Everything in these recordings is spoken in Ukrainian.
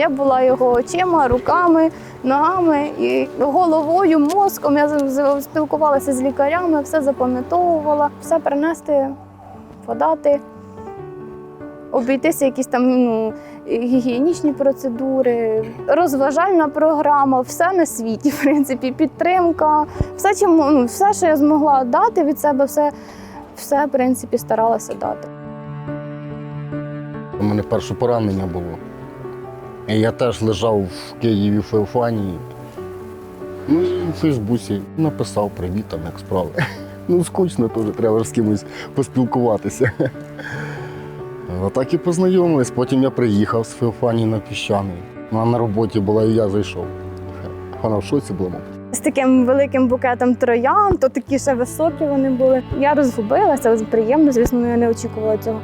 Я була його очима, руками, ногами і головою, мозком. Я спілкувалася з лікарями, все запам'ятовувала, все принести, подати, обійтися якісь там ну, гігієнічні процедури, розважальна програма, все на світі, в принципі, підтримка, все, чому, ну, все, що я змогла дати від себе, все, все в принципі, старалася дати. У мене перше поранення було. Я теж лежав в Києві в Феофанії. Ну і в Фейсбуці написав привіт, там як справи. Ну, скучно теж, треба ж з кимось поспілкуватися. Отак і познайомились. Потім я приїхав з Феофанії на піщаний. Вона на роботі була, і я зайшов. Вона в шоці була, мабуть. з таким великим букетом троян, то такі ще високі вони були. Я розгубилася, приємно, звісно, я не очікувала цього.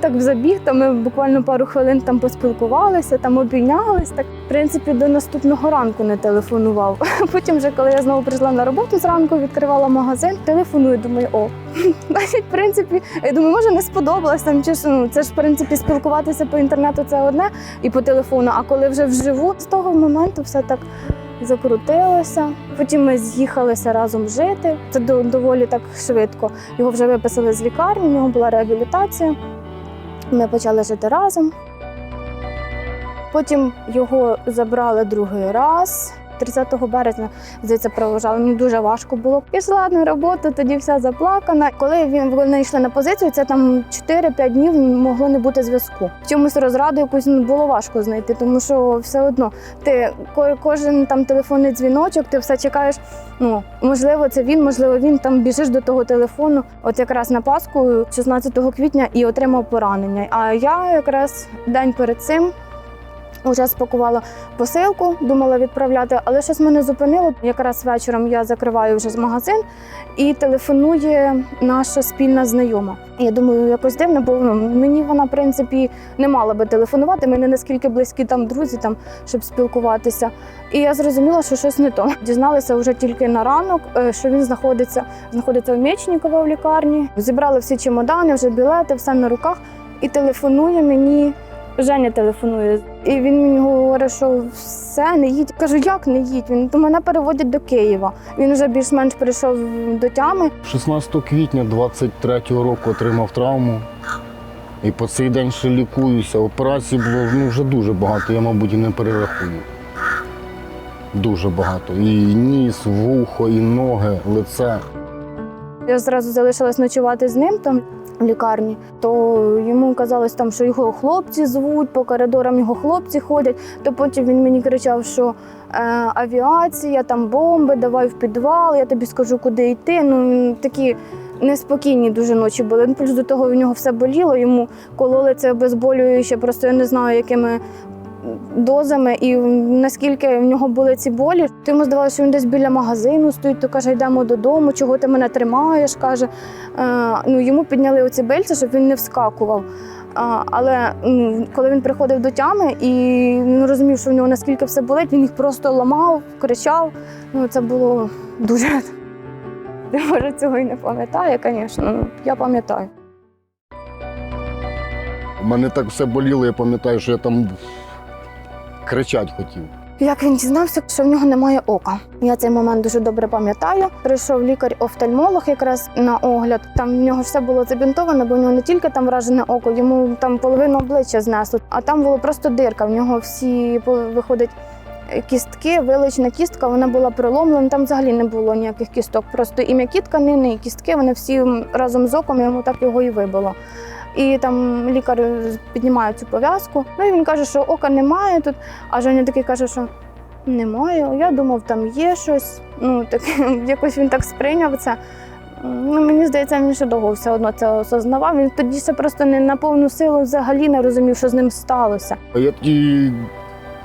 Так в забіг, то ми буквально пару хвилин там поспілкувалися, там обійнялись. Так, в принципі, до наступного ранку не телефонував. Потім, вже коли я знову прийшла на роботу зранку, відкривала магазин, телефоную, думаю, о, значить, в принципі, я думаю, може не сподобалось там, чи ж, ну, це ж в принципі спілкуватися по інтернету це одне і по телефону. А коли вже вживу, з того моменту все так закрутилося. Потім ми з'їхалися разом жити. Це до- доволі так швидко. Його вже виписали з лікарні, у нього була реабілітація. Ми почали жити разом. Потім його забрали другий раз. 30 березня, здається, проважали. Мені дуже важко було. Пішла на роботу, тоді вся заплакана. Коли він вони йшли на позицію, це там 4-5 днів могло не бути зв'язку. Чомусь розраду якусь ну, було важко знайти, тому що все одно ти ко- кожен там телефонний дзвіночок, ти все чекаєш. Ну можливо, це він, можливо, він там біжиш до того телефону. От якраз на Пасху, 16 квітня, і отримав поранення. А я якраз день перед цим. Уже спакувала посилку, думала відправляти, але щось мене зупинило. Якраз вечором я закриваю вже з магазин і телефонує наша спільна знайома. Я думаю, якось дивно, бо ну, мені вона, в принципі, не мала би телефонувати. Ми не наскільки близькі там друзі, там, щоб спілкуватися. І я зрозуміла, що щось не то. Дізналася вже тільки на ранок, е, що він знаходиться, знаходиться у Мєчнікова в лікарні. Зібрали всі чемодани, вже білети, все на руках. І телефонує мені. Женя телефонує, і він мені говорить, що все, не їдь. Кажу, як не їдь? Він то мене переводять до Києва. Він вже більш-менш прийшов до тями. 16 квітня 23-го року отримав травму. І по цей день ще лікуюся. Операцій було ну, вже дуже багато, я, мабуть, і не перерахую. Дуже багато. І ніс, вухо, і ноги, лице. Я зразу залишилась ночувати з ним там лікарні, то йому казалось там, що його хлопці звуть, по коридорам його хлопці ходять. То потім він мені кричав, що е, авіація, там бомби, давай в підвал, я тобі скажу, куди йти. Ну такі неспокійні дуже ночі були. Ну, Плюс до того в нього все боліло, йому кололи це обезболююче, просто я не знаю, якими. Дозами, і наскільки в нього були ці болі, то йому здавалося, що він десь біля магазину стоїть, то каже, йдемо додому, чого ти мене тримаєш, каже. Е, ну, йому підняли оці бельці, щоб він не вскакував. Але ну, коли він приходив до тями і він розумів, що в нього наскільки все болить, він їх просто ламав, кричав. Ну, це було дуже. Я може цього і не пам'ятаю, звісно. Ну, я пам'ятаю. У мене так все боліло, я пам'ятаю, що я там кричать хотів. Як він дізнався, що в нього немає ока. Я цей момент дуже добре пам'ятаю. Прийшов лікар-офтальмолог якраз на огляд. Там в нього все було забінтовано, бо в нього не тільки там вражене око, йому там половину обличчя знесло, а там було просто дирка. В нього всі виходить. Кістки, вилична кістка, вона була проломлена. Там взагалі не було ніяких кісток. Просто і м'які тканини, і кістки, вони всі разом з оком йому так його і вибило. І там лікар піднімає цю пов'язку. Ну і він каже, що ока немає тут. А Женя такий каже, що немає. Я думав, там є щось. Ну так якось він так сприйняв це. Ну, мені здається, він ще довго все одно це осознавав. Він тоді ще просто не на повну силу взагалі не розумів, що з ним сталося. Я тоді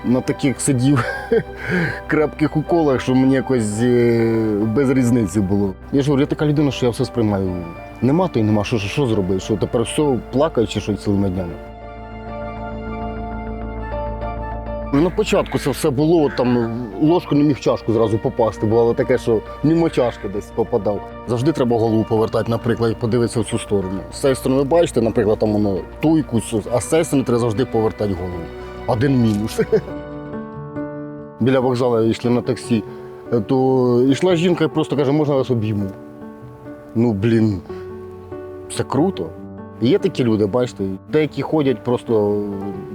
на таких сидів крепких уколах, що мені якось е, без різниці було. Я ж говорю, я така людина, що я все сприймаю. Нема, то й нема. Що, що, що зробити? Що тепер все плакаю чи що цілими днями? Ну, На початку це все було, там ложку не міг чашку зразу попасти. Бувало таке, що мимо чашки десь попадав. Завжди треба голову повертати, наприклад, і подивитися в цю сторону. З цієї сторони, бачите, наприклад, там воно туйку, а з цієї сторони треба завжди повертати голову. Один мінус. Біля вокзалу йшли на таксі, то йшла жінка і просто каже, можна вас обійму. Ну, блін, це круто. Є такі люди, бачите, деякі ходять, просто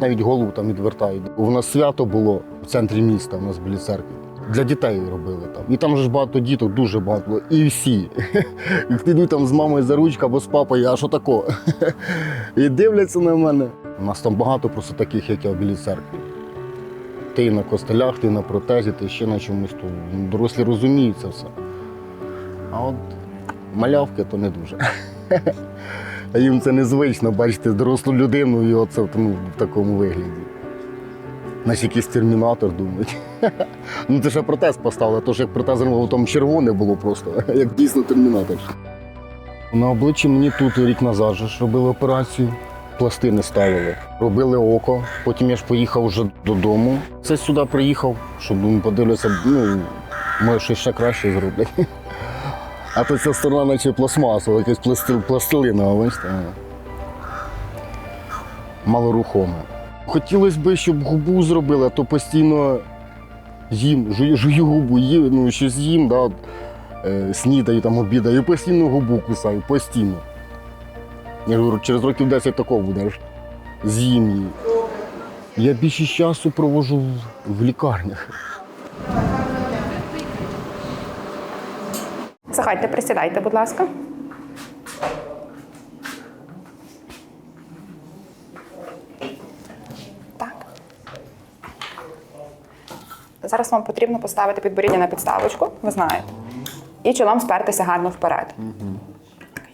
навіть голову там відвертають. У нас свято було в центрі міста, у нас біля церкви. Для дітей робили там. І там ж багато діток, дуже багато було. І всі. Йдуть там з мамою за ручку або з папою, а що тако? І дивляться на мене. У нас там багато просто таких, як я біля церкви. Ти на костелях, ти на протезі, ти ще на чомусь. То дорослі розуміють це все. А от малявки то не дуже. А їм це незвично бачити дорослу людину і оце ну, в такому вигляді. Наче якийсь термінатор думають. Ну ти ще протез поставили, то ж як протезом там червоне було просто, як дійсно термінатор. На обличчі мені тут рік назад ж робили операцію, пластини ставили, робили око, потім я ж поїхав вже додому. Це сюди приїхав, щоб подивлюся, ну, може щось ще краще зроблять. А то ця сторона наче пластмасова, якась пластил, пластилина, бачите. Малорухоме. Хотілося б, щоб губу зробили, а то постійно їм, жую, жую губу, їм, ну, щось їм, да, е, снідаю, там, обідаю, постійно губу кусаю, постійно. Я говорю, через років 10 такого буде, аж з'їм її. Я більшість часу провожу в, в лікарнях. Заходьте, присідайте, будь ласка. Так. Зараз вам потрібно поставити підборіддя на підставочку, ви знаєте. І чолом спертися гарно вперед.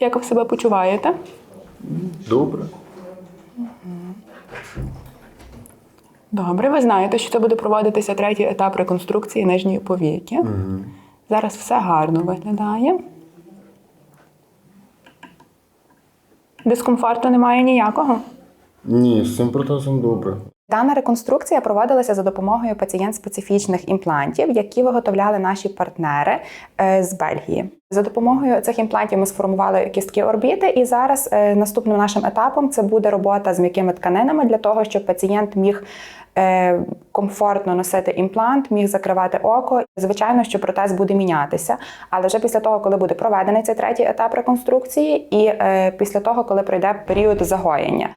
Як ви себе почуваєте? Добре. Добре, ви знаєте, що це буде проводитися третій етап реконструкції нижньої повіки. Зараз все гарно виглядає. Дискомфорту немає ніякого. Ні, з цим протезом добре. Дана реконструкція проводилася за допомогою пацієнт-специфічних імплантів, які виготовляли наші партнери е, з Бельгії. За допомогою цих імплантів ми сформували кістки орбіти, і зараз е, наступним нашим етапом це буде робота з м'якими тканинами для того, щоб пацієнт міг е, комфортно носити імплант, міг закривати око. Звичайно, що протез буде мінятися, але вже після того, коли буде проведений цей третій етап реконструкції, і після того, коли пройде період загоєння.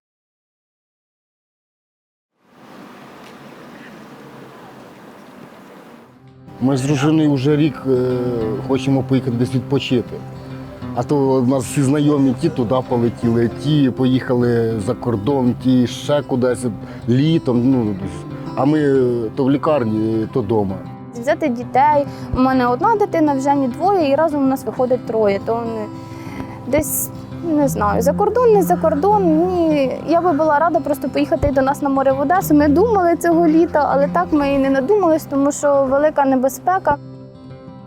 Ми з дружиною вже рік е, хочемо поїхати десь відпочити. А то в нас всі знайомі ті туди полетіли, ті поїхали за кордон, ті ще кудись літом. Ну, а ми е, то в лікарні, то вдома. Взяти дітей. У мене одна дитина, вже не двоє, і разом у нас виходить троє. То вони десь не знаю, за кордон, не за кордон. Ні. Я би була рада просто поїхати до нас на море в Одесу. Ми думали цього літа, але так ми і не надумались, тому що велика небезпека.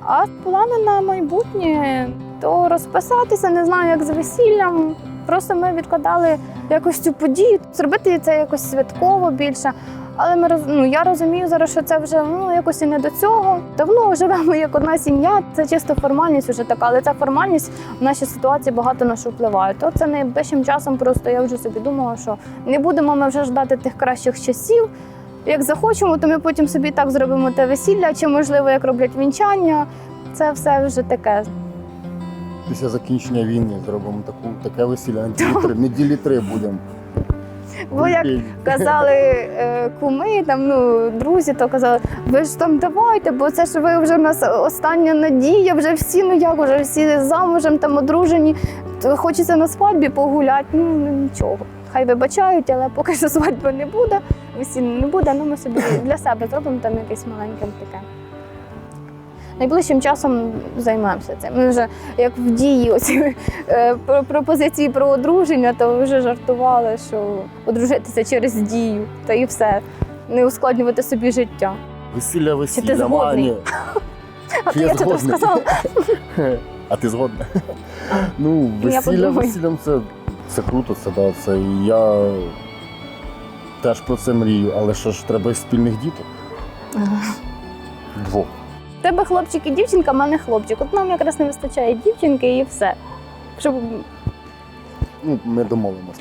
А плани на майбутнє то розписатися, не знаю, як з весіллям. Просто ми відкладали якось цю подію, зробити це якось святково більше. Але ми ну, я розумію зараз, що це вже ну якось і не до цього. Давно живемо як одна сім'я. Це чисто формальність вже така, але ця формальність в нашій ситуації багато на що впливає. То це найближчим часом просто я вже собі думала, що не будемо ми вже ждати тих кращих часів. Як захочемо, то ми потім собі так зробимо те весілля, чи можливо, як роблять вінчання. Це все вже таке. Після закінчення війни зробимо таку, таке весілля. Неділі три будемо. Бо як казали е, куми, там ну друзі, то казали, ви ж там давайте, бо це ж ви вже в нас остання надія, вже всі, ну як вже всі замужем там одружені. То хочеться на свадьбі погуляти. Ну нічого. Хай вибачають, але поки що свадьби не буде, весілля не буде. Ну ми собі для себе зробимо там якесь маленьке таке. Найближчим часом займемося цим. Ми вже як в дії оці е, про- пропозиції про одруження, то вже жартували, що одружитися через дію, та і все. Не ускладнювати собі життя. Весілля, весілля. згодний? А то Я це розказала. А ти згодна? Ну, весілля весіллям це, це круто, це да. Це і я теж про це мрію, але що ж треба спільних діток? Двох. Тебе хлопчик і дівчинка, в мене хлопчик. От нам якраз не вистачає дівчинки і все. Щоб Ну, ми домовимося.